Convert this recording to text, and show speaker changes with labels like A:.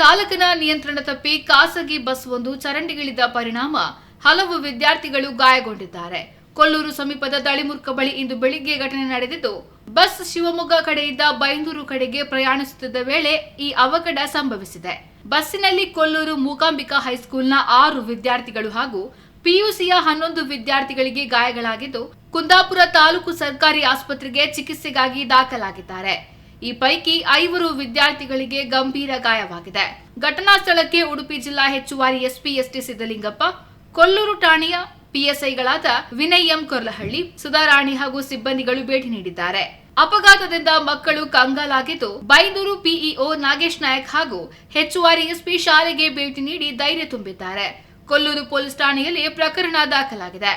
A: ಚಾಲಕನ ನಿಯಂತ್ರಣ ತಪ್ಪಿ ಖಾಸಗಿ ಬಸ್ ಒಂದು ಚರಂಡಿಗಿಳಿದ ಪರಿಣಾಮ. ಹಲವು ವಿದ್ಯಾರ್ಥಿಗಳು ಗಾಯಗೊಂಡಿದ್ದಾರೆ. ಕೊಲ್ಲೂರು ಸಮೀಪದ ದಳಿಮುರ್ಕ ಬಳಿ ಇಂದು ಬೆಳಿಗ್ಗೆ ಘಟನೆ ನಡೆದಿದ್ದು, ಬಸ್ ಶಿವಮೊಗ್ಗ ಕಡೆಯಿಂದ ಬೈಂದೂರು ಕಡೆಗೆ ಪ್ರಯಾಣಿಸುತ್ತಿದ್ದ ವೇಳೆ ಈ ಅವಘಡ ಸಂಭವಿಸಿದೆ. ಬಸ್ಸಿನಲ್ಲಿ ಕೊಲ್ಲೂರು ಮೂಕಾಂಬಿಕಾ ಹೈಸ್ಕೂಲ್ನ ಆರು ವಿದ್ಯಾರ್ಥಿಗಳು ಹಾಗೂ ಪಿಯುಸಿಯ ಹನ್ನೊಂದು ವಿದ್ಯಾರ್ಥಿಗಳಿಗೆ ಗಾಯಗಳಾಗಿದ್ದು, ಕುಂದಾಪುರ ತಾಲೂಕು ಸರ್ಕಾರಿ ಆಸ್ಪತ್ರೆಗೆ ಚಿಕಿತ್ಸೆಗಾಗಿ ದಾಖಲಾಗಿದ್ದಾರೆ. ಈ ಪೈಕಿ ಐವರು ವಿದ್ಯಾರ್ಥಿಗಳಿಗೆ ಗಂಭೀರ ಗಾಯವಾಗಿದೆ. ಘಟನಾ ಸ್ಥಳಕ್ಕೆ ಉಡುಪಿ ಜಿಲ್ಲಾ ಹೆಚ್ಚುವರಿ ಎಸ್ಪಿ ಎಸ್ಟಿ ಸಿದ್ದಲಿಂಗಪ್ಪ, ಕೊಲ್ಲೂರು ಠಾಣೆಯ ಪಿಎಸ್ಐಗಳಾದ ವಿನಯ್ ಎಂ ಕೊರ್ಲಹಳ್ಳಿ, ಸುಧಾರಾಣಿ ಹಾಗೂ ಸಿಬ್ಬಂದಿಗಳು ಭೇಟಿ ನೀಡಿದ್ದಾರೆ. ಅಪಘಾತದಿಂದ ಮಕ್ಕಳು ಕಂಗಾಲಾಗಿದ್ದು ಬೈಂದೂರು ಪಿಇಒ ನಾಗೇಶ್ ನಾಯಕ್ ಹಾಗೂ ಹೆಚ್ಚುವರಿ ಎಸ್ಪಿ ಶಾಲೆಗೆ ಭೇಟಿ ನೀಡಿ ಧೈರ್ಯ ತುಂಬಿದ್ದಾರೆ. ಕೊಲ್ಲೂರು ಪೊಲೀಸ್ ಠಾಣೆಯಲ್ಲಿ ಪ್ರಕರಣ ದಾಖಲಾಗಿದೆ.